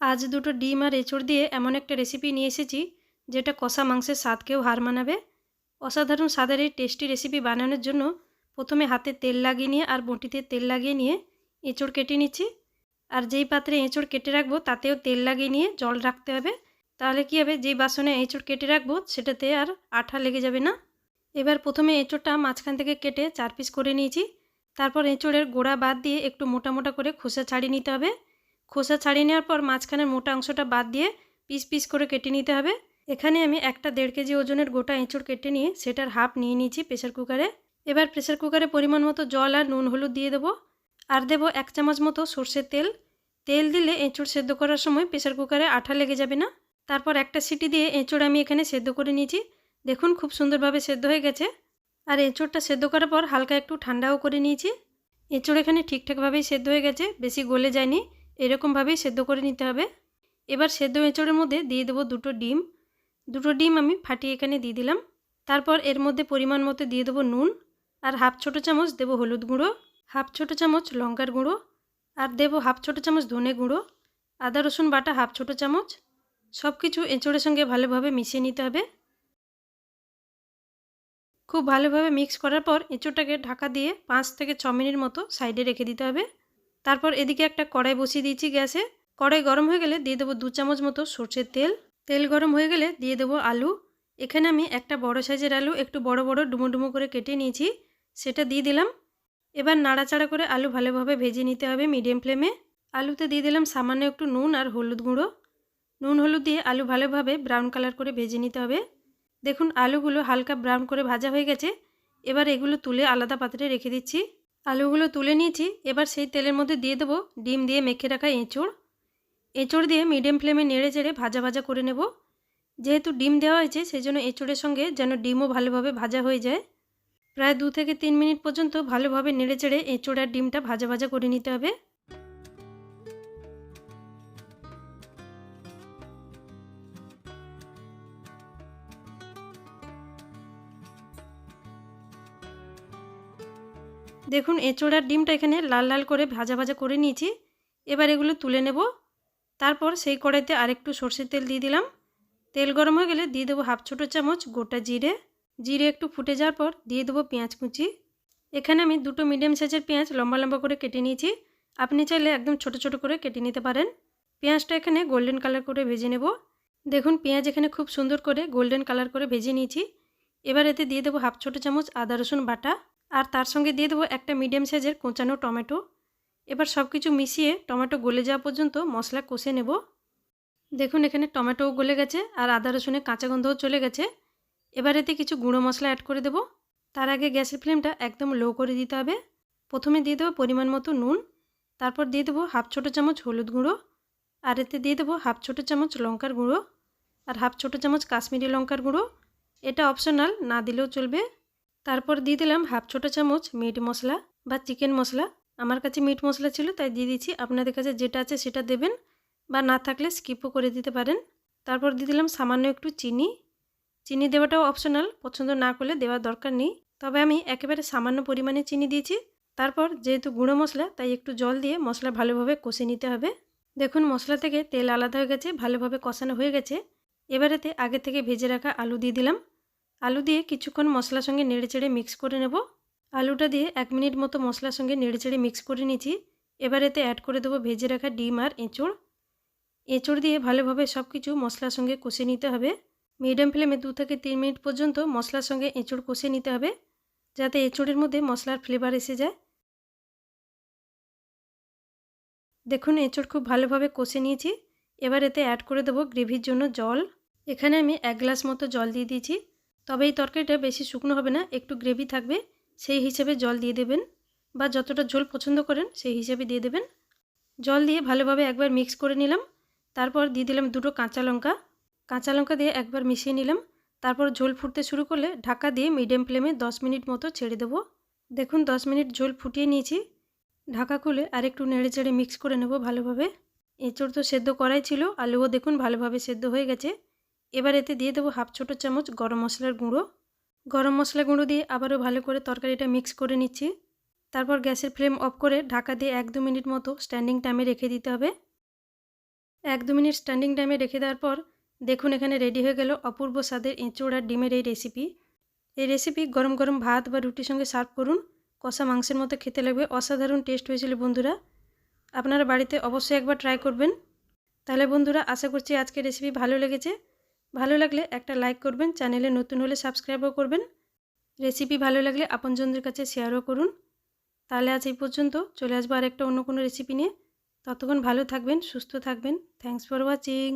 আজ দুটো ডিম আর এঁচড় দিয়ে এমন একটা রেসিপি নিয়ে এসেছি, যেটা কষা মাংসের স্বাদকেও হার মানাবে। অসাধারণ স্বাদের এই টেস্টি রেসিপি বানানোর জন্য প্রথমে হাতে তেল লাগিয়ে নিয়ে আর বটিতে তেল লাগিয়ে নিয়ে এঁচড় কেটে নিচ্ছি। আর যেই পাত্রে এঁচড় কেটে রাখব, তাতেও তেল লাগিয়ে নিয়ে জল রাখতে হবে। তাহলে কী হবে, যেই বাসনে এঁচড় কেটে রাখব, সেটাতে আর আঠা লেগে যাবে না। এবার প্রথমে এঁচড়টা মাঝখান থেকে কেটে চার পিস করে নিয়েছি। তারপর এঁচড়ের গোড়া বাদ দিয়ে একটু মোটা মোটা করে খোসা ছাড়িয়ে নিতে হবে। খোসা ছাড়িয়ে নেওয়ার পর মাঝখানের মোটা অংশটা বাদ দিয়ে পিস পিস করে কেটে নিতে হবে। এখানে আমি একটা দেড় কেজি ওজনের গোটা এঁচড় কেটে নিয়ে সেটার হাফ নিয়ে নিয়েছি প্রেশার কুকারে। এবার প্রেশার কুকারে পরিমাণ মতো জল আর নুন হলুদ দিয়ে দেবো। আর দেবো এক চামচ মতো সর্ষের তেল। তেল দিলে এঁচড় সেদ্ধ করার সময় প্রেশার কুকারে আঠা লেগে যাবে না। তারপর একটা সিটি দিয়ে এঁচড় আমি এখানে সেদ্ধ করে নিয়েছি। দেখুন খুব সুন্দরভাবে সেদ্ধ হয়ে গেছে। আর এঁচড়টা সেদ্ধ করার পর হালকা একটু ঠান্ডাও করে নিয়েছি। এঁচড় এখানে ঠিকঠাকভাবেই সেদ্ধ হয়ে গেছে, বেশি গলে যায়নি। এরকমভাবেই সেদ্ধ করে নিতে হবে। এবার সেদ্ধ এঁচড়ের মধ্যে দিয়ে দেবো দুটো ডিম। দুটো ডিম আমি ফাটিয়ে এখানে দিয়ে দিলাম। তারপর এর মধ্যে পরিমাণ মতো দিয়ে দেবো নুন আর হাফ ছোটো চামচ দেবো হলুদ গুঁড়ো, হাফ ছোটো চামচ লঙ্কার গুঁড়ো আর দেবো হাফ ছোটো চামচ ধনে গুঁড়ো, আদা রসুন বাটা হাফ ছোটো চামচ। সব কিছু এঁচড়ের সঙ্গে ভালোভাবে মিশিয়ে নিতে হবে। খুব ভালোভাবে মিক্স করার পর এঁচোড়টাকে ঢাকা দিয়ে পাঁচ থেকে ছ মিনিট মতো সাইডে রেখে দিতে হবে। তারপর এদিকে একটা কড়াই বসিয়ে দিয়েছি গ্যাসে। কড়াই গরম হয়ে গেলে দিয়ে দেবো দু চামচ মতো সর্ষের তেল। তেল গরম হয়ে গেলে দিয়ে দেবো আলু। এখানে আমি একটা বড় সাইজের আলু একটু বড় বড় ডুমো ডুমো করে কেটে নিয়েছি, সেটা দিয়ে দিলাম। এবার নাড়াচাড়া করে আলু ভালোভাবে ভেজে নিতে হবে মিডিয়াম ফ্লেমে। আলুতে দিয়ে দিলাম সামান্য একটু নুন আর হলুদ গুঁড়ো। নুন হলুদ দিয়ে আলু ভালোভাবে ব্রাউন কালার করে ভেজে নিতে হবে। দেখুন, আলুগুলো হালকা ব্রাউন করে ভাজা হয়ে গেছে। এবার এগুলো তুলে আলাদা পাত্রে রেখে দিচ্ছি। আলুগুলো তুলে নিয়েছি। এবার সেই তেলের মধ্যে দিয়ে দেবো ডিম দিয়ে মেখে রাখা এঁচড়। এঁচড় দিয়ে মিডিয়াম ফ্লেমে নেড়ে চেড়ে ভাজা ভাজা করে নেব। যেহেতু ডিম দেওয়া হয়েছে সেই জন্য এঁচড়ের সঙ্গে যেন ডিমও ভালোভাবে ভাজা হয়ে যায়। প্রায় দু থেকে তিন মিনিট পর্যন্ত ভালোভাবে নেড়ে চেড়ে এঁচড় আর ডিমটা ভাজা ভাজা করে নিতে হবে। দেখুন, এঁচোড়ার ডিমটা এখানে লাল লাল করে ভাজা ভাজা করে নিয়েছি। এবার এগুলো তুলে নেব। তারপর সেই কড়াইতে আরেকটু সর্ষের তেল দিয়ে দিলাম। তেল গরম হয়ে গেলে দিয়ে দেবো হাফ ছোটো চামচ গোটা জিরে। জিরে একটু ফুটে যাওয়ার পর দিয়ে দেবো পেঁয়াজ কুচি। এখানে আমি দুটো মিডিয়াম সাইজের পেঁয়াজ লম্বা লম্বা করে কেটে নিয়েছি। আপনি চাইলে একদম ছোট ছোট করে কেটে নিতে পারেন। পেঁয়াজটা এখানে গোল্ডেন কালার করে ভেজে নেব। দেখুন, পেঁয়াজ এখানে খুব সুন্দর করে গোল্ডেন কালার করে ভেজে নিয়েছি। এবার এতে দিয়ে দেবো হাফ ছোটো চামচ আদা রসুন বাটা। আর তার সঙ্গে দিয়ে দেবো একটা মিডিয়াম সাইজের কোঁচানো টমেটো। এবার সব কিছু মিশিয়ে টমেটো গলে যাওয়া পর্যন্ত মশলা কষে নেব। দেখুন, এখানে টমেটোও গলে গেছে আর আদা, রসুনের কাঁচা গন্ধও চলে গেছে। এবার এতে কিছু গুঁড়ো মশলা অ্যাড করে দেব। তার আগে গ্যাসের ফ্লেমটা একদম লো করে দিতে হবে। প্রথমে দিয়ে দেবো পরিমাণ মতো নুন, তারপর দিয়ে দেবো হাফ ছোটো চামচ হলুদ গুঁড়ো, আর এতে দিয়ে দেবো হাফ ছোটো চামচ লঙ্কার গুঁড়ো, আর হাফ ছোটো চামচ কাশ্মীরি লঙ্কার গুঁড়ো। এটা অপশনাল না দিলেও চলবে। তারপর দিয়ে দিলাম হাফ ছোটো চামচ মিট মশলা বা চিকেন মশলা। আমার কাছে মিট মশলা ছিল, তাই দিয়ে দিচ্ছি। আপনাদের কাছে যেটা আছে সেটা দেবেন বা না থাকলে স্কিপও করে দিতে পারেন। তারপর দিয়ে দিলাম সামান্য একটু চিনি। চিনি দেওয়াটাও অপশনাল পছন্দ না করলে দেওয়ার দরকার নেই। তবে আমি একেবারে সামান্য পরিমাণে চিনি দিয়েছি। তারপর যেহেতু গুঁড়ো মশলা, তাই একটু জল দিয়ে মশলা ভালোভাবে কষে নিতে হবে। দেখুন, মশলা থেকে তেল আলাদা হয়ে গেছে, ভালোভাবে কষানো হয়ে গেছে। এবারেতে আগে থেকে ভেজে রাখা আলু দিয়ে দিলাম। আলু দিয়ে কিছুক্ষণ মশলার সঙ্গে নেড়ে চেড়ে মিক্স করে নেব। আলুটা দিয়ে এক মিনিট মতো মশলার সঙ্গে নেড়ে চেড়ে মিক্স করে নিয়েছি। এবার এতে অ্যাড করে দেবো ভেজে রাখা ডিম আর এঁচড়। এঁচড় দিয়ে ভালোভাবে সব কিছু মশলার সঙ্গে কষে নিতে হবে। মিডিয়াম ফ্লেমে দু থেকে তিন মিনিট পর্যন্ত মশলার সঙ্গে এঁচড় কষে নিতে হবে, যাতে এঁচড়ের মধ্যে মশলার ফ্লেভার এসে যায়। দেখুন, এঁচড় খুব ভালোভাবে কষে নিয়েছি। এবার এতে অ্যাড করে দেবো গ্রেভির জন্য জল। এখানে আমি এক গ্লাস মতো জল দিয়ে দিয়েছি। তবে এই তরকারিটা বেশি শুকনো হবে না, একটু গ্রেভি থাকবে, সেই হিসেবে জল দিয়ে দেবেন বা যতটা ঝোল পছন্দ করেন সেই হিসেবে দিয়ে দেবেন। জল দিয়ে ভালোভাবে একবার মিক্স করে নিলাম, তারপর দিয়ে দিলাম দুটো কাঁচা লঙ্কা। কাঁচা লঙ্কা দিয়ে একবার মিশিয়ে নিলাম, তারপর ঝোল ফুটতে শুরু করলে ঢাকা দিয়ে মিডিয়াম ফ্লেমে দশ মিনিট মতো ছেড়ে দেবো। দেখুন দশ মিনিট ঝোল ফুটিয়ে নিয়েছি, ঢাকা খুলে আর একটু নেড়ে চেড়ে মিক্স করে নেব ভালোভাবে। এঁচড় তো সেদ্ধ করাই ছিল, আলুও দেখুন ভালোভাবে সেদ্ধ হয়ে গেছে। এবার এতে দিয়ে দেবো হাফ ছোটো চামচ গরম মশলার গুঁড়ো। গরম মশলা গুঁড়ো দিয়ে আবারও ভালো করে তরকারিটা মিক্স করে নিচ্ছি। তারপর গ্যাসের ফ্লেম অফ করে ঢাকা দিয়ে এক দু মিনিট মতো স্ট্যান্ডিং টাইমে রেখে দিতে হবে। এক দু মিনিট স্ট্যান্ডিং টাইমে রেখে দেওয়ার পর দেখুন এখানে রেডি হয়ে গেল অপূর্ব স্বাদের এঁচোড় ডিমের এই রেসিপি। এই রেসিপি গরম গরম ভাত বা রুটির সঙ্গে সার্ভ করুন। কষা মাংসের মতো খেতে লাগবে অসাধারণ টেস্ট হয়েছিল বন্ধুরা। আপনারা বাড়িতে অবশ্যই একবার ট্রাই করবেন। তাহলে বন্ধুরা আশা করছি আজকের রেসিপি ভালো লেগেছে। ভালো লাগলে একটা লাইক করবেন, চ্যানেলে নতুন হলে সাবস্ক্রাইবও করবেন। রেসিপি ভালো লাগলে আপনজনদের কাছে শেয়ারও করুন। তাহলে আজ এই পর্যন্ত, চলে আসব আর একটা অন্য কোনো রেসিপি নিয়ে। ততক্ষণ ভালো থাকবেন, সুস্থ থাকবেন। Thanks for watching